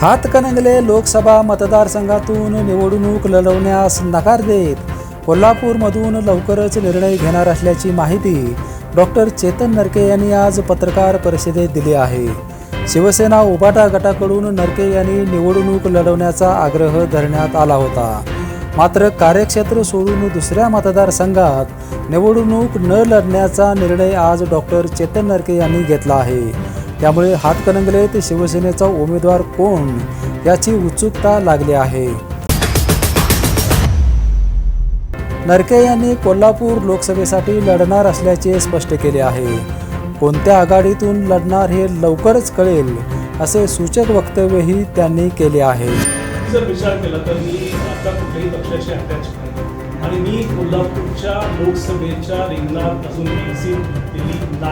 हातकणंगले लोकसभा मतदारसंघातून निवडणूक लढवण्यास नकार देत कोल्हापूरमधून लवकरच निर्णय घेणार असल्याची माहिती डॉक्टर चेतन नरके यांनी आज पत्रकार परिषदेत दिली आहे. शिवसेना उबाटा गटाकडून नरके यांनी निवडणूक लढवण्याचा आग्रह धरण्यात आला होता. मात्र कार्यक्षेत्र सोडून दुसऱ्या मतदारसंघात निवडणूक न लढण्याचा निर्णय आज डॉक्टर चेतन नरके यांनी घेतला आहे. त्यामुळे हातकणंगलेत शिवसेनेचा उमेदवार कोण याची उत्सुकता लागली आहे. नरके यांनी कोल्हापूर लोकसभेसाठी लढणार असल्याचे स्पष्ट केले आहे. कोणत्या आघाडीतून लढणार हे लवकरच कळेल असे सूचक वक्तव्यही त्यांनी केले आहे. जर विचार केला तर मी आता कुठल्याही पक्षाशी अटॅच नाही. आणि मी कोल्हापूरच्या लोकसभेच्या रिंगणात अजून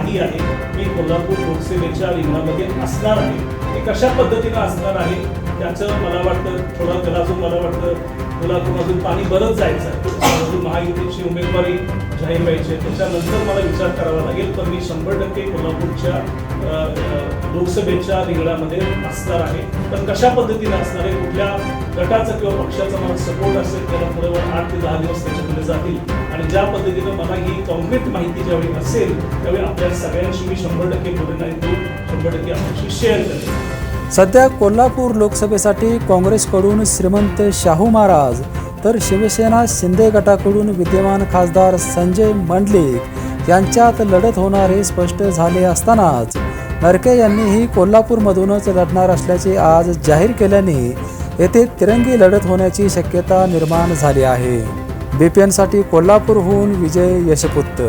नाही आहे. मी कोल्हापूर लोकसभेच्या रिंगणामध्ये असणार आहे. कशा पद्धतीनं असणार आहे त्याचं मला वाटतं थोडं त्याला अजून मला वाटतं कोल्हापूरमधून पाणी बरंच जायचं आहे. अजून महायुतीची उमेदवारी जाहीर व्हायची आहे त्याच्यानंतर मला विचार करावा लागेल पण मी शंभर टक्के कोल्हापूरच्या लोकसभेच्या रिंगणामध्ये असणार आहे. पण कशा पद्धतीनं असणार आहे कुठल्या गटाचा किंवा पक्षाचा मला सपोर्ट असेल त्याला पुढे आठ ते दहा दिवस त्याच्याकडे जातील. आणि ज्या पद्धतीनं मला ही कॉन्क्रीट माहिती ज्यावेळी असेल त्यावेळी आपल्या सगळ्यांशी मी शंभर टक्के पुढे नाही तो शंभर टक्के आपल्याशी शेअर करेन. सध्या कोल्हापूर लोकसभेसाठी काँग्रेसकडून श्रीमंत शाहू महाराज तर शिवसेना शिंदे गटाकडून विद्यमान खासदार संजय मंडलिक यांच्यात लढत होणार हे स्पष्ट झाले असतानाच नरके यांनीही कोल्हापूरमधूनच लढणार असल्याचे आज जाहीर केल्याने येथे तिरंगी लढत होण्याची शक्यता निर्माण झाली आहे. बीपीएनसाठी कोल्हापूरहून विजय यशपुत्त